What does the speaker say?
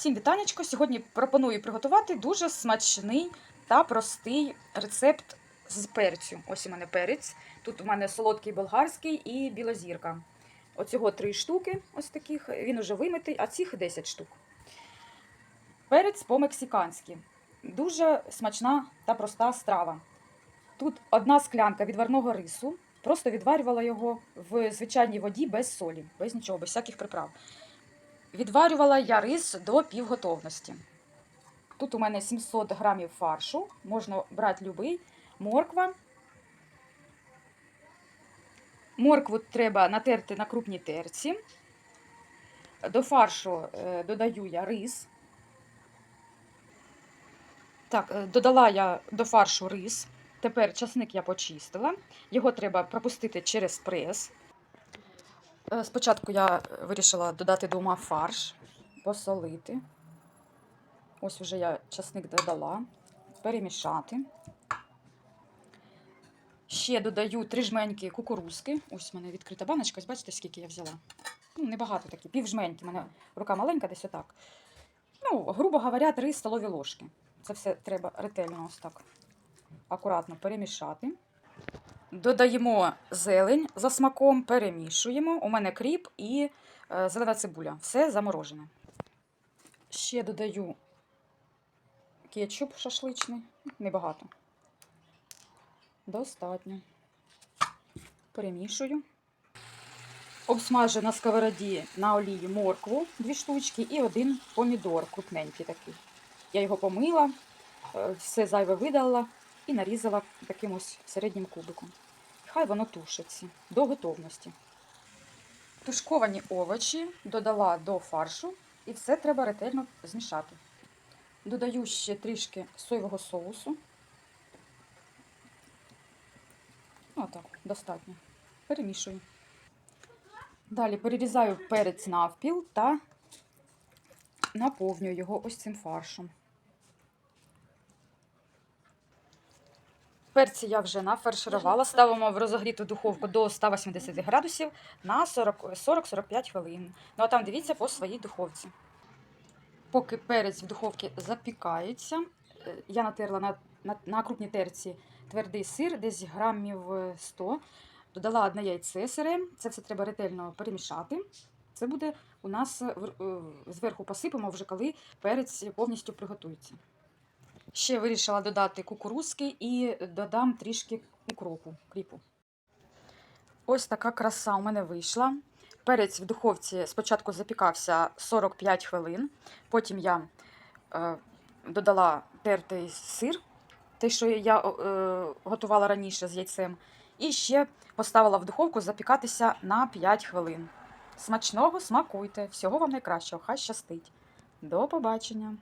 Всім вітанечко! Сьогодні пропоную приготувати дуже смачний та простий рецепт з перцю. Ось у мене перець. Тут у мене солодкий болгарський і білозірка. Оцього три штуки, ось таких. Він уже вимитий, а цих 10 штук. Перець по-мексиканськи. Дуже смачна та проста страва. Тут одна склянка відварного рису. Просто відварювала його в звичайній воді без солі, без нічого, без всяких приправ. Відварювала я рис до півготовності. Тут у мене 700 грамів фаршу, можна брати любий, морква. Моркву треба натерти на крупній терці. До фаршу е, додаю я рис. Так, е, додала я до фаршу рис. Тепер часник я почистила. Його треба пропустити через прес. Е, Спочатку я вирішила додати дома фарш, посолити. Ось вже я часник додала, перемішати. Ще додаю три жменьки кукурузки. Ось в мене відкрита баночка, ось бачите, скільки я взяла. Ну, небагато такі, пів жменьки. У мене рука маленька, десь отак. Ну, грубо говоря, три столові ложки. Це все треба ретельно ось так акуратно перемішати. Додаємо зелень за смаком, перемішуємо. У мене кріп і е, зелена цибуля. Все заморожене. Ще додаю кетчуп шашличний. Небагато. Достатньо. Перемішую. Обсмажу на сковороді на олії моркву, дві штучки, і один помідор крупненький такий. Я його помила, е, все зайве видалила і нарізала таким ось середнім кубиком. Хай воно тушиться до готовності. Тушковані овочі додала до фаршу і все треба ретельно змішати. Додаю ще трішки соєвого соусу. Отак, достатньо. Перемішую. Далі перерізаю перець навпіл та наповнюю його ось цим фаршем. Перці я вже нафарширувала. Ставимо в розогріту духовку до 180 градусів на 40-45 хвилин. Ну а там дивіться по своїй духовці. Поки перець в духовці запікається, е, я натерла на, на, на крупній терці твердий сир, десь грамів е, 100. Додала одне яйце сире. Це все треба ретельно перемішати. Це буде у нас е, е, зверху посипемо вже коли перець повністю приготується. Ще вирішила додати кукурузки і додам трішки укропу, кріпу. Ось така краса у мене вийшла. Перець в духовці спочатку запікався 45 хвилин, потім я е, додала тертий сир, те, що я е, готувала раніше з яйцем, і ще поставила в духовку запікатися на 5 хвилин. Смачного смакуйте! Всього вам найкращого, хай щастить. До побачення!